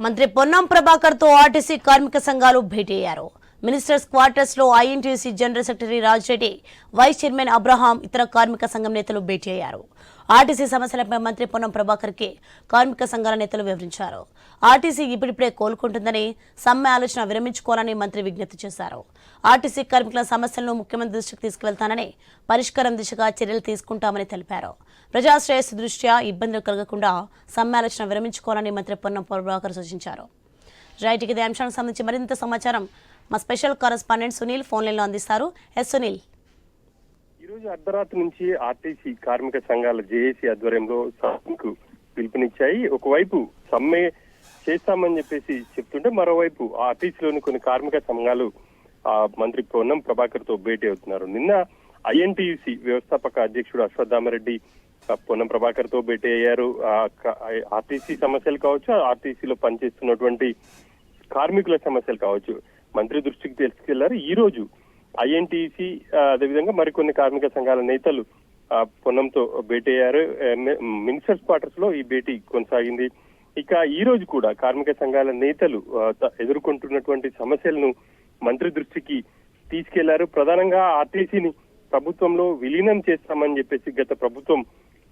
మంత్రి పొన్నం ప్రభాకర్తో ఆర్టీసీ కార్మిక సంఘాలు భేటీ అయ్యారు. మినిస్టర్స్ క్వార్టర్స్లో INTUC general secretary Rajreddy vice chairman Abraham ఇతర కార్మిక సంఘం నేతలు భేటీ అయ్యారు. ఆర్టీసీ సమస్యలపై మంత్రి పొన్నం ప్రభాకర్కి కార్మిక సంఘాల నేతలు వివరించారు. ఆర్టీసీ ఇప్పుడిప్పుడే కోలుకుంటుందని సమ్మె ఆలోచన విరమించుకోవాలని మంత్రి విజ్ఞప్తి చేశారు. ఆర్టీసీ కార్మికుల సమస్యలను ముఖ్యమంత్రి దృష్టికి తీసుకువెళ్తానని పరిష్కారం దిశగా చర్యలు తీసుకుంటామని తెలిపారు. ప్రజాశ్రేయస్సు దృష్ట్యా ఇబ్బందులు కలగకుండా సమ్మె ఆలోచన విరమించుకోవాలని మంత్రి పొన్నం ప్రభాకర్ సూచించారు. రైట్ ఇక అంశానికి సంబంధించి మరింత సమాచారం మా స్పెషల్ కరస్పాండెంట్ సునీల్ ఫోన్ లైన్లో అందిస్తారు. ఎస్ సునీల్. ఈ రోజు అర్ధరాత్రి నుంచి ఆర్టీసీ కార్మిక సంఘాల జేఏసీ ఆధ్వర్యంలో సమ్మెకు పిలుపునిచ్చాయి. ఒకవైపు సమ్మె చేస్తామని చెప్పేసి చెప్తుంటే మరోవైపు ఆర్టీసీలోని కొన్ని కార్మిక సంఘాలు ఆ మంత్రి పొన్నం ప్రభాకర్తో భేటీ అవుతున్నారు. నిన్న ఐఎన్టీయూసీ వ్యవస్థాపక అధ్యక్షుడు అశ్వత్థామరెడ్డి పొన్నం ప్రభాకర్తో భేటీ అయ్యారు. ఆర్టీసీ సమస్యలు కావచ్చు ఆర్టీసీలో పనిచేస్తున్నటువంటి కార్మికుల సమస్యలు కావచ్చు. మంత్రి దృష్టికి తీసుకెళ్ళారు. ఈ రోజు ఐఎన్టీసీ అదేవిధంగా మరికొన్ని కార్మిక సంఘాల నేతలు పొన్నంతో భేటీ అయ్యారు. మినిస్టర్స్ క్వార్టర్స్లో ఈ భేటీ కొనసాగింది. ఇక ఈ రోజు కూడా కార్మిక సంఘాల నేతలు ఎదుర్కొంటున్నటువంటి సమస్యలను మంత్రి దృష్టికి తీసుకెళ్ళారు. ప్రధానంగా ఆర్టీసీని ప్రభుత్వంలో విలీనం చేస్తామని చెప్పేసి గత ప్రభుత్వం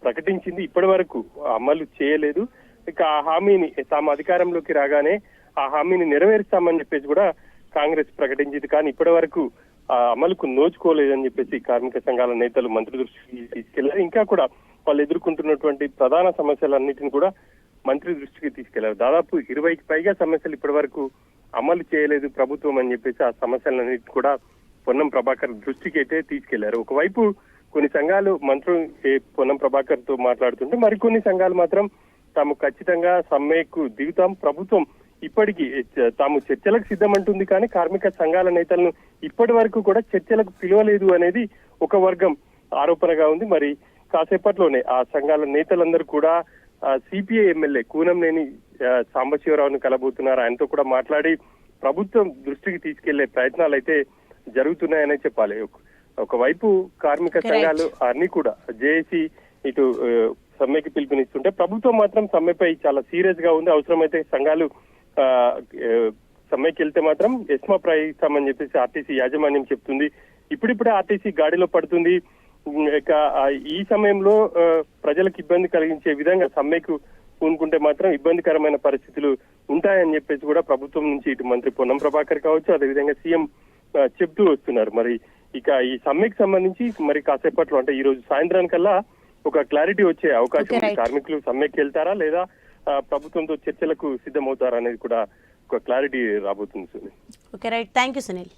ప్రకటించింది. ఇప్పటి వరకు అమలు చేయలేదు. ఇక ఆ హామీని తాము అధికారంలోకి రాగానే ఆ హామీని నెరవేరుస్తామని చెప్పేసి కూడా కాంగ్రెస్ ప్రకటించింది. కానీ ఇప్పటి వరకు ఆ అమలుకు నోచుకోలేదని చెప్పేసి కార్మిక సంఘాల నేతలు మంత్రి దృష్టికి తీసుకెళ్ళారు. ఇంకా కూడా వాళ్ళు ఎదుర్కొంటున్నటువంటి ప్రధాన సమస్యలన్నిటిని కూడా మంత్రి దృష్టికి తీసుకెళ్ళారు. దాదాపు ఇరవైకి పైగా సమస్యలు ఇప్పటి వరకు అమలు చేయలేదు ప్రభుత్వం అని చెప్పేసి ఆ సమస్యలన్నిటి కూడా పొన్నం ప్రభాకర్ దృష్టికి అయితే తీసుకెళ్ళారు. ఒకవైపు కొన్ని సంఘాలు మంత్రులు ఏ, పొన్నం ప్రభాకర్తో మాట్లాడుతుంటే మరికొన్ని సంఘాలు మాత్రం తాము ఖచ్చితంగా సమ్మెకు దిగుతాం. ప్రభుత్వం ఇప్పటికీ తాము చర్చలకు సిద్ధమంటుంది కానీ కార్మిక సంఘాల నేతలను ఇప్పటి వరకు కూడా చర్చలకు పిలవలేదు అనేది ఒక వర్గం ఆరోపణగా ఉంది. మరి కాసేపట్లోనే ఆ సంఘాల నేతలందరూ కూడా సిపిఐ ఎమ్మెల్యే కూనంనేని సాంబశివరావును కలబోతున్నారు. ఆయనతో కూడా మాట్లాడి ప్రభుత్వం దృష్టికి తీసుకెళ్ళే ప్రయత్నాలు అయితే జరుగుతున్నాయనే చెప్పాలి. ఒక- ఒకవైపు కార్మిక. సంఘాలు అన్ని కూడా జేఏసీ ఇటు సమ్మెకి పిలుపునిస్తుంటే ప్రభుత్వం మాత్రం సమ్మెపై చాలా సీరియస్గా ఉంది. అవసరమైతే సంఘాలు సమ్మెకి వెళ్తే మాత్రం ఎస్మా ప్రయోగిస్తామని చెప్పేసి ఆర్టీసీ యాజమాన్యం చెప్తుంది. ఇప్పుడిప్పుడే ఆర్టీసీ గాడిలో పడుతుంది. ఇక ఈ సమయంలో ప్రజలకు ఇబ్బంది కలిగించే విధంగా సమ్మెకు పూనుకుంటే మాత్రం ఇబ్బందికరమైన పరిస్థితులు ఉంటాయని చెప్పేసి కూడా ప్రభుత్వం నుంచి ఇటు మంత్రి పొన్నం ప్రభాకర్ కావచ్చు అదేవిధంగా సీఎం చెప్తూ వస్తున్నారు. మరి ఇక ఈ సమ్మెకి సంబంధించి మరి కాసేపట్లో అంటే ఈ రోజు సాయంత్రానికల్లా ఒక క్లారిటీ వచ్చే అవకాశం ఉంది. కార్మికులు సమ్మెకి వెళ్తారా లేదా ప్రభుత్వంతో చర్చలకు సిద్ధమవుతారనేది కూడా ఒక క్లారిటీ రాబోతుంది Sunil. Okay right. Thank you Sunil.